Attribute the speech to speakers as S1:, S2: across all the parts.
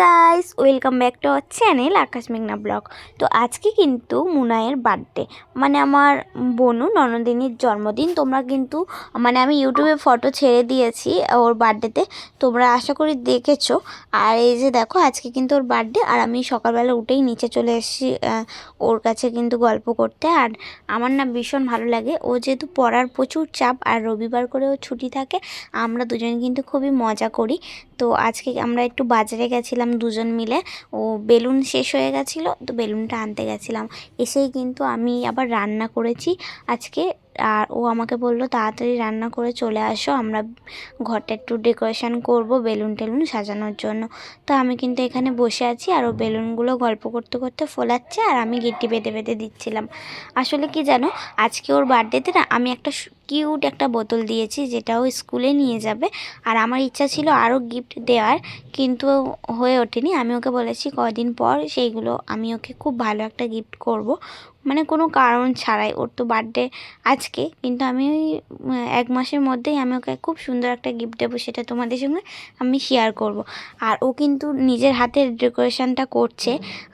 S1: Guys welcome back to our channel Akash মেঘনা blog তো আজকে কিন্তু মুনায়ের বার্থডে মানে আমার বনু ননদিনীর জন্মদিন, তোমরা কিন্তু মানে আমি ইউটিউবে ফটো ছেড়ে দিয়েছি ওর বার্থডেতে তোমরা আশা করি দেখেছ। আর এই যে দেখো, আজকে কিন্তু ওর বার্থডে আর আমি সকালবেলা উঠেই নিচে চলে এসেছি ওর কাছে কিন্তু গল্প করতে। আর আমার না ভীষণ ভালো লাগে। ও যেহেতু পড়ার প্রচুর চাপ, আর রবিবার করেও ছুটি থাকে, আমরা দুজন কিন্তু খুবই মজা করি। তো আজকে আমরা একটু বাজারে গেছিলাম দুজন মিলে। ও বেলুন শেষ হয়ে গেছিল, তো বেলুনটা আনতে গেছিলাম। এসেই কিন্তু আমি আবার রান্না করেছি আজকে আর ও আমাকে বলল, তাড়াতাড়ি রান্না করে চলে আসো, আমরা ঘরটা একটু ডেকোরেশন করব, বেলুন টেলুন সাজানোর জন্য। তো আমি কিন্তু এখানে বসে আছি আর ও বেলুনগুলো গল্প করতে করতে ফোলাচ্ছে আর আমি গিট্টি বেঁধে বেঁধে দিচ্ছিলাম। আসলে কি জানো, আজকে ওর বার্থডেতে না আমি একটা কিউট একটা বোতল দিয়েছি, যেটা ও স্কুলে নিয়ে যাবে। আর আমার ইচ্ছা ছিল আরও গিফট দেওয়ার, কিন্তু হয়ে ওঠেনি। আমি ওকে বলেছি, কদিন পর সেইগুলো আমি ওকে খুব ভালো একটা গিফট করব। মানে কোনো কারণ ছাড়াই ওর তো বার্থডে আজকে। কিন্তু আমি ওই এক মাসের মধ্যেই আমি ওকে খুব সুন্দর একটা গিফট দেবো সেটা তোমাদের সঙ্গে আমি শেয়ার করব। আর ও কিন্তু নিজের হাতের ডেকোরেশনটা করছে।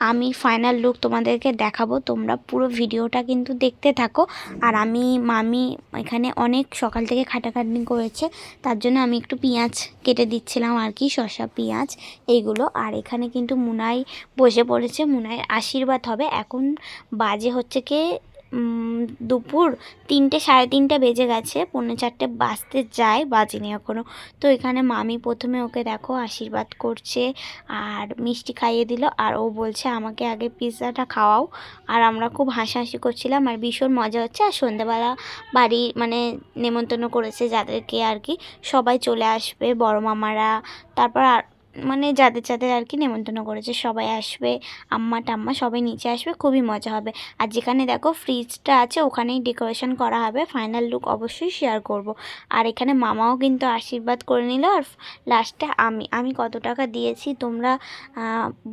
S1: আমি ফাইনাল লুক তোমাদেরকে দেখাবো। তোমরা পুরো ভিডিওটা কিন্তু দেখতে থাকো। আর আমি, মামি এখানে অনেক সকাল থেকে খাটাখাটনি করেছে। তার জন্য আমি একটু পেঁয়াজ কেটে দিচ্ছিলাম আর কি, শসা, পেঁয়াজ এইগুলো। আর এখানে কিন্তু মুনাই বসে পড়েছে। মুনাইয়ের আশীর্বাদ হবে। এখন বাজে হচ্ছে কি দুপুর তিনটে, সাড়ে তিনটে বেজে গেছে, পৌনে চারটে বাজতে যায়, বাজেনি এখনও তো এখানে মামি প্রথমে ওকে দেখো আশীর্বাদ করছে আর মিষ্টি খাইয়ে দিল, আর ও বলছে, আমাকে আগে পিৎজাটা খাওয়াও। আর আমরা খুব হাসাহাসি করছিলাম, আর ভীষণ মজা হচ্ছে। আর সন্ধ্যাবেলা বাড়ি মানে নেমন্তন্ন করেছে যাদেরকে আর কি, সবাই চলে আসবে, বড় মামারা, তারপর আর মানে যাদের যাদের আর কি নেমন্তন্ন করেছে, সবাই আসবে, আম্মা টাম্মা সবাই নিচে আসবে, খুবই মজা হবে। আর যেখানে দেখো ফ্রিজটা আছে, ওখানেই ডেকোরেশন করা হবে ফাইনাল লুক অবশ্যই শেয়ার করব। আর এখানে মামাও কিন্তু আশীর্বাদ করে নিল, আর লাস্টে আমি আমি কত টাকা দিয়েছি তোমরা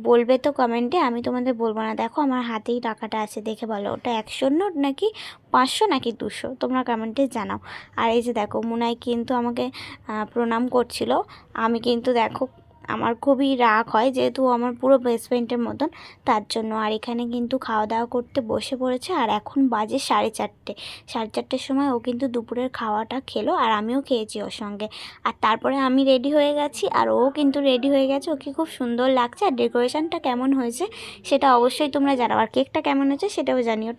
S1: বলবে তো কমেন্টে আমি তোমাদের বলব না। দেখো আমার হাতেই টাকাটা আছে, দেখে বলো, ওটা একশো নোট নাকি পাঁচশো নাকি দুশো? তোমরা কমেন্টে জানাও। আর এই যে দেখো মুনাই কিন্তু আমাকে প্রণাম করছিল। আমি কিন্তু দেখো আমার খুবই রাগ হয় যেহেতু আমার পুরো বেস্ট ফ্রেন্ডের মতন। তার জন্য আর এখানে কিন্তু খাওয়া দাওয়া করতে বসে পড়েছে আর এখন বাজে সাড়ে চারটে। সাড়ে চারটের সময় ও কিন্তু দুপুরের খাওয়াটা খেলো আর আমিও খেয়েছি ওর সঙ্গে। আর তারপরে আমি রেডি হয়ে গেছি আর ও কিন্তু রেডি হয়ে গেছে। ওকে খুব সুন্দর লাগছে। আর ডেকোরেশনটা কেমন হয়েছে সেটা অবশ্যই তোমরা জানাও। আর কেকটা কেমন হয়েছে সেটাও জানিও।